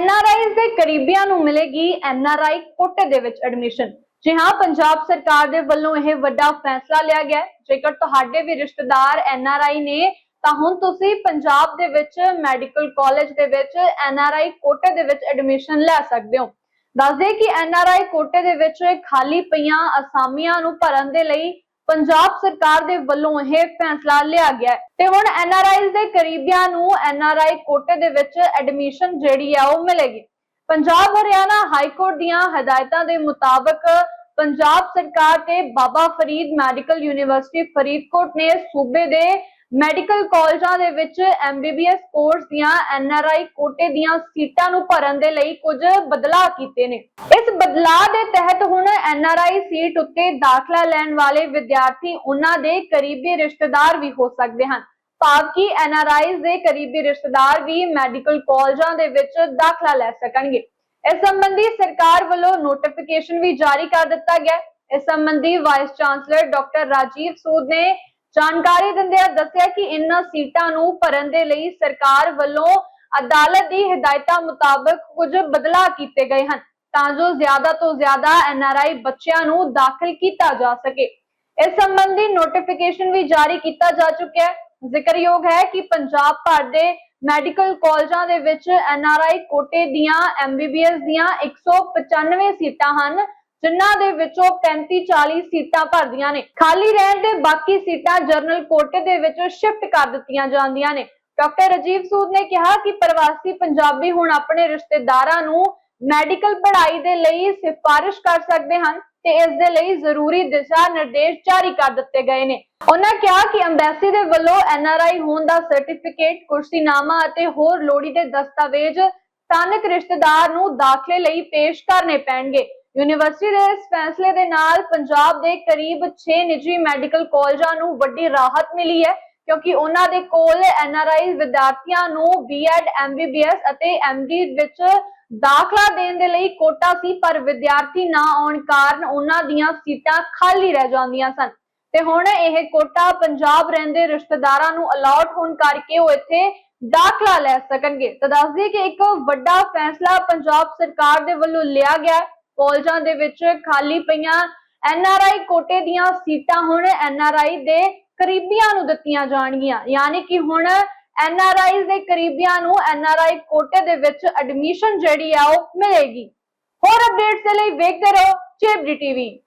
NRIs ਦੇ ਕਰੀਬੀਆਂ ਨੂੰ ਮਿਲੇਗੀ ਐਨਆਰਆਈ ਕੋਟੇ ਦੇ ਵਿੱਚ ਐਡਮਿਸ਼ਨ ਜੀ ਹਾਂ, ਪੰਜਾਬ ਸਰਕਾਰ ਦੇ ਵੱਲੋਂ ਇਹ ਵੱਡਾ ਫੈਸਲਾ ਲਿਆ ਗਿਆ ਜੇਕਰ ਤੁਹਾਡੇ ਵੀ ਰਿਸ਼ਤੇਦਾਰ ਐਨਆਰਆਈ ਨੇ, ਤਾਂ ਹੁਣ ਤੁਸੀਂ ਪੰਜਾਬ ਦੇ ਵਿੱਚ ਮੈਡੀਕਲ ਕਾਲਜ ਦੇ ਵਿੱਚ ਐਨਆਰਆਈ ਕੋਟੇ ਦੇ ਵਿੱਚ ਐਡਮਿਸ਼ਨ ਲੈ ਸਕਦੇ ਹੋ। ਦੱਸਦੇ ਕਿ ਐਨਆਰਆਈ ਕੋਟੇ ਦੇ ਵਿੱਚ ਖਾਲੀ ਪਈਆਂ ਅਸਾਮੀਆਂ ਨੂੰ ਭਰਨ ਦੇ ਲਈ ਪੰਜਾਬ ਸਰਕਾਰ ਦੇ ਵੱਲੋਂ ਇਹ ਫੈਸਲਾ ਲਿਆ ਗਿਆ ਤੇ ਹੁਣ ਐਨਆਰਆਈਜ਼ ਦੇ ਕਰੀਬੀਆਂ ਨੂੰ ਐਨਆਰਆਈ ਕੋਟੇ ਦੇ ਵਿੱਚ ਐਡਮਿਸ਼ਨ ਜਿਹੜੀ ਆ ਉਹ ਮਿਲੇਗੀ। ਪੰਜਾਬ ਹਰਿਆਣਾ ਹਾਈ ਕੋਰਟ ਦੀਆਂ ਹਦਾਇਤਾਂ ਦੇ ਮੁਤਾਬਕ ਪੰਜਾਬ ਸਰਕਾਰ ਤੇ ਬਾਬਾ ਫਰੀਦ ਮੈਡੀਕਲ ਯੂਨੀਵਰਸਿਟੀ ਫਰੀਦਕੋਟ ਨੇ ਸੂਬੇ ਦੇ ਮੈਡੀਕਲ ਕਾਲਜਾਂ ਦੇ ਵਿੱਚ ਐਮਬੀਬੀਐਸ ਕੋਰਸ ਦੀਆਂ ਐਨਆਰਆਈ ਕੋਟੇ ਦੀਆਂ ਸੀਟਾਂ ਨੂੰ ਭਰਨ ਦੇ ਲਈ ਕੁਝ ਬਦਲਾਅ ਕੀਤੇ ਨੇ। ਇਸ ਬਦਲਾਅ ਦੇ ਤਹਿਤ ਹੁਣ ਐਨਆਰਆਈ ਸੀਟ ਉੱਤੇ ਦਾਖਲਾ ਲੈਣ ਵਾਲੇ ਵਿਦਿਆਰਥੀ ਉਹਨਾਂ ਦੇ ਕਰੀਬੀ ਰਿਸ਼ਤੇਦਾਰ ਵੀ ਹੋ ਸਕਦੇ ਹਨ। ਭਾਵ ਕਿ ਐਨਆਰਆਈਜ਼ ਦੇ ਕਰੀਬੀ ਰਿਸ਼ਤੇਦਾਰ ਵੀ ਮੈਡੀਕਲ ਕਾਲਜਾਂ ਦੇ ਵਿੱਚ ਦਾਖਲਾ ਲੈ ਸਕਣਗੇ। ਇਸ ਸੰਬੰਧੀ ਸਰਕਾਰ ਵੱਲੋਂ ਨੋਟੀਫਿਕੇਸ਼ਨ ਵੀ ਜਾਰੀ ਕਰ ਦਿੱਤਾ ਗਿਆ। ਇਸ ਸੰਬੰਧੀ vice chancellor doctor Rajiv Sood ਨੇ ਜਾਣਕਾਰੀ ਦਿੰਦਿਆਂ ਦੱਸਿਆ ਕਿ ਇਨ੍ਹਾਂ ਸੀਟਾਂ ਨੂੰ ਭਰਨ ਦੇ ਲਈ ਸਰਕਾਰ ਵੱਲੋਂ ਅਦਾਲਤ ਦੀ ਹਦਾਇਤਾਂ ਮੁਤਾਬਕ ਕੁਝ ਬਦਲਾਅ ਕੀਤੇ ਗਏ ਹਨ, ਤਾਂ ਜੋ ਜ਼ਿਆਦਾ ਤੋਂ ਜ਼ਿਆਦਾ ਐਨਆਰਆਈ ਬੱਚਿਆਂ ਨੂੰ ਦਾਖਲ ਕੀਤਾ ਜਾ ਸਕੇ। ਇਸ ਸੰਬੰਧੀ ਨੋਟੀਫਿਕੇਸ਼ਨ ਵੀ ਜਾਰੀ ਕੀਤਾ ਜਾ ਚੁੱਕਿਆ ਹੈ। ਜ਼ਿਕਰਯੋਗ ਹੈ ਕਿ ਪੰਜਾਬ ਭਰ ਦੇ ਮੈਡੀਕਲ ਕਾਲਜਾਂ ਦੇ ਵਿੱਚ ਐਨਆਰਆਈ ਕੋਟੇ ਦੀਆਂ ਐਮਬੀਬੀਐਸ ਦੀਆਂ 195 ਸੀਟਾਂ ਹਨ ਜਿਨ੍ਹਾਂ ਦੇ ਵਿੱਚੋਂ 35 40 ਸੀਟਾਂ ਭਰਦੀਆਂ ਨੇ। ਖਾਲੀ ਰਹਿਣ ਦੇ ਬਾਕੀ ਸੀਟਾਂ ਜਨਰਲ ਕੋਟੇ ਦੇ ਵਿੱਚ ਸ਼ਿਫਟ ਕਰ ਦਿੱਤੀਆਂ ਜਾਂਦੀਆਂ ਨੇ। ਡਾਕਟਰ ਰਜੀਵ ਸੂਦ ਨੇ ਕਿਹਾ ਕਿ ਪ੍ਰਵਾਸੀ ਪੰਜਾਬੀ ਹੁਣ ਆਪਣੇ ਰਿਸ਼ਤੇਦਾਰਾਂ ਨੂੰ ਮੈਡੀਕਲ ਪੜ੍ਹਾਈ ਦੇ ਲਈ ਸਿਫਾਰਿਸ਼ ਕਰ ਸਕਦੇ ਹਨ ਤੇ ਇਸ ਦੇ ਲਈ ਜ਼ਰੂਰੀ ਦਿਸ਼ਾ ਨਿਰਦੇਸ਼ ਜਾਰੀ ਕਰ ਦਿੱਤੇ ਗਏ ਨੇ। ਉਹਨਾਂ ਕਿਹਾ ਕਿ ਅੰਬੈਸੀ ਦੇ ਵੱਲੋਂ ਐਨਆਰਆਈ ਹੋਣ ਦਾ ਸਰਟੀਫਿਕੇਟ, ਕੁਰਸੀਨਾਮਾ ਅਤੇ ਹੋਰ ਲੋੜੀਂਦੇ ਦਸਤਾਵੇਜ਼ ਸਥਾਨਕ ਰਿਸ਼ਤੇਦਾਰ ਨੂੰ ਦਾਖਲੇ ਲਈ ਪੇਸ਼ ਕਰਨੇ ਪੈਣਗੇ। ਯੂਨੀਵਰਸਿਟੀ ਦੇ ਇਸ ਫੈਸਲੇ ਦੇ ਨਾਲ ਪੰਜਾਬ ਦੇ ਕਰੀਬ 6 ਨਿੱਜੀ ਮੈਡੀਕਲ ਕਾਲਜਾਂ ਨੂੰ ਵੱਡੀ ਰਾਹਤ ਮਿਲੀ ਹੈ, ਕਿਉਂਕਿ ਉਹਨਾਂ ਦੇ ਕੋਲ ਐਨਆਰਆਈ ਵਿਦਿਆਰਥੀਆਂ ਨੂੰ ਬੀਐਡ ਐਮਬੀਬੀਐਸ ਅਤੇ ਐਮਡੀ ਵਿੱਚ ਦਾਖਲਾ ਦੇਣ ਦੇ ਲਈ ਕੋਟਾ ਸੀ, ਪਰ ਵਿਦਿਆਰਥੀ ਨਾ ਆਉਣ ਕਾਰਨ ਉਹਨਾਂ ਦੀਆਂ ਸੀਟਾਂ ਖਾਲੀ ਰਹਿ ਜਾਂਦੀਆਂ ਸਨ। ਤੇ ਹੁਣ ਇਹ ਕੋਟਾ ਪੰਜਾਬ ਰਹਿੰਦੇ ਰਿਸ਼ਤੇਦਾਰਾਂ ਨੂੰ ਅਲਾਟ ਹੋਣ ਕਰਕੇ ਉਹ ਇੱਥੇ ਦਾਖਲਾ ਲੈ ਸਕਣਗੇ। ਤਾਂ ਦੱਸ ਦਈਏ ਕਿ ਇੱਕ ਵੱਡਾ ਫੈਸਲਾ ਪੰਜਾਬ ਸਰਕਾਰ ਦੇ ਵੱਲੋਂ ਲਿਆ ਗਿਆ ਕਾਲਜਾਂ ਦੇ ਵਿੱਚ ਖਾਲੀ ਪਈਆਂ ਐਨਆਰਆਈ ਕੋਟੇ ਦੀਆਂ ਸੀਟਾਂ ਹੁਣ ਐਨਆਰਆਈ ਦੇ ਕਰੀਬੀਆਂ ਨੂੰ ਦਿੱਤੀਆਂ ਜਾਣਗੀਆਂ। ਯਾਨੀ ਕਿ ਹੁਣ ਐਨਆਰਆਈ ਦੇ ਕਰੀਬੀਆਂ ਨੂੰ ਐਨਆਰਆਈ ਕੋਟੇ ਦੇ ਵਿੱਚ ਐਡਮਿਸ਼ਨ ਜਿਹੜੀ ਆ ਉਹ ਮਿਲੇਗੀ। ਹੋਰ ਅਪਡੇਟਸ ਦੇ ਲਈ ਵੇਖਦੇ ਰਹੋ ਚੇਬਡੀ ਟੀਵੀ।